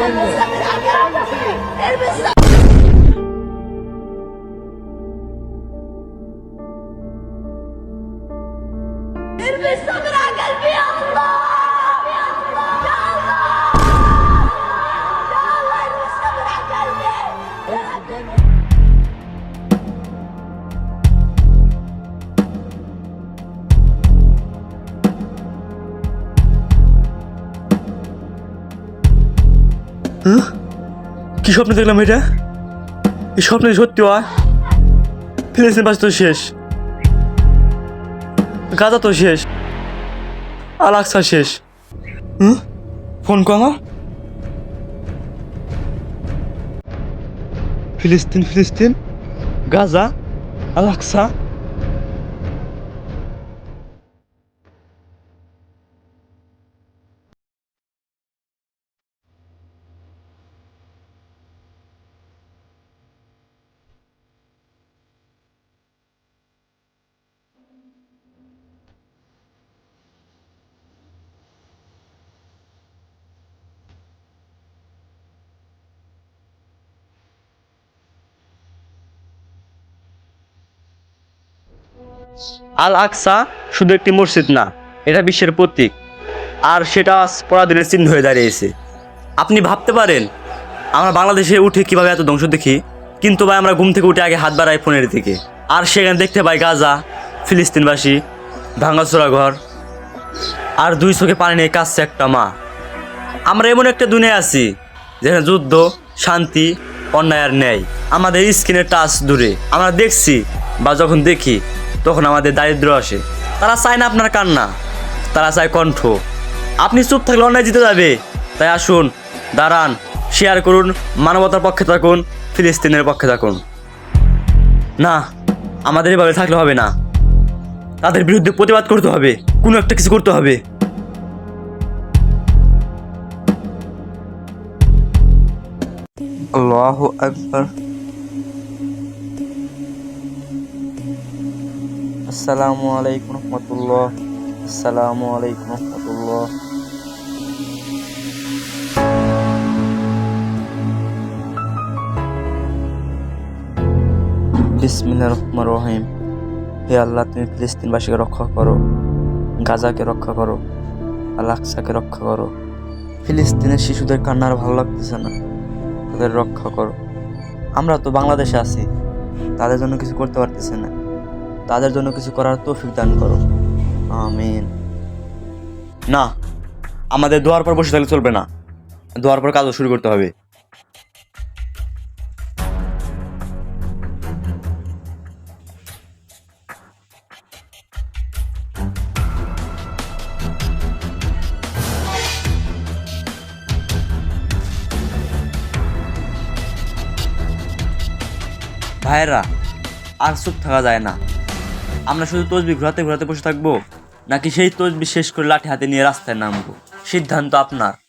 el mensaje. কি স্বপ্ন দেখলাম এটা? এই স্বপ্ন সত্যি হয়? ফিলিস্তিন বাস তো শেষ। গাজা তো শেষ। আলাক্সা শেষ। হুম? ফোন আমার ফিলিস্তিন ফিলিস্তিন। গাজা আলাক্সা আল আকসা শুধু একটি মসজিদ না, এটা বিশ্বের প্রতীক। আর সেটা পরাধীনের চিহ্ন হয়ে দাঁড়িয়েছে। আপনি ভাবতে পারেন, আমরা বাংলাদেশে উঠে কীভাবে এত ধ্বংস দেখি? কিন্তু ভাই, আমরা ঘুম থেকে উঠে আগে হাত বাড়াই ফোনের দিকে। আর সেখানে দেখতে পাই গাজা, ফিলিস্তিনবাসী, ভাঙাচোরা ঘর, আর দুই চোখে পানি নিয়ে কাঁদছে একটা মা। আমরা এমন একটা দুনিয়া আছি, যেখানে যুদ্ধ, শান্তি, অন্যায় আর ন্যায়। আমাদের স্কিনের টাচ দূরে। আমরা দেখছি বা যখন দেখি তখন আমাদের দারিদ্র আসে। তারা চায় না আপনার কান্না, তারা চায় কণ্ঠ। আপনি চুপ থাকলে অন্যায় জিতে যাবে। তাই আসুন, দাঁড়ান শেয়ার করুন, মানবতার পক্ষে থাকুন, ফিলিস্তিনের পক্ষে থাকুন। না, আমাদের এভাবে থাকলে হবে না। তাদের বিরুদ্ধে প্রতিবাদ করতে হবে, কোনো একটা কিছু করতে হবে। আল্লাহ আকবার। আসসালামু আলাইকুম রহমতুল্লাহ। আসসালামু আলাইকুম রহমতুল্লাহ। বিসমিল্লাহ রহমান রহিম। হে আল্লাহ, তুমি ফিলিস্তিনবাসীকে রক্ষা করো, গাজাকে রক্ষা করো আলাক্সাকে রক্ষা করো। ফিলিস্তিনের শিশুদের কান্নার ভালো লাগতেছে না। তাদের রক্ষা করো। আমরা তো বাংলাদেশে আছি, তাদের জন্য কিছু করতে পারতেছে না। তাদের জন্য কিছু করার তৌফিক দান করো। আমিন। না, আমাদের দোয়ার পর বসে থাকলে চলবে না। দোয়ার পর কাজও শুরু করতে হবে। ভাইয়েরা, আর চুপ থাকা যায় না। আমরা শুধু তসবি ঘোরাতে ঘোরাতে বসে থাকব? নাকি সেই তসবি শেষ করে লাঠি হাতে নিয়ে রাস্তায় নামবো? সিদ্ধান্ত আপনার।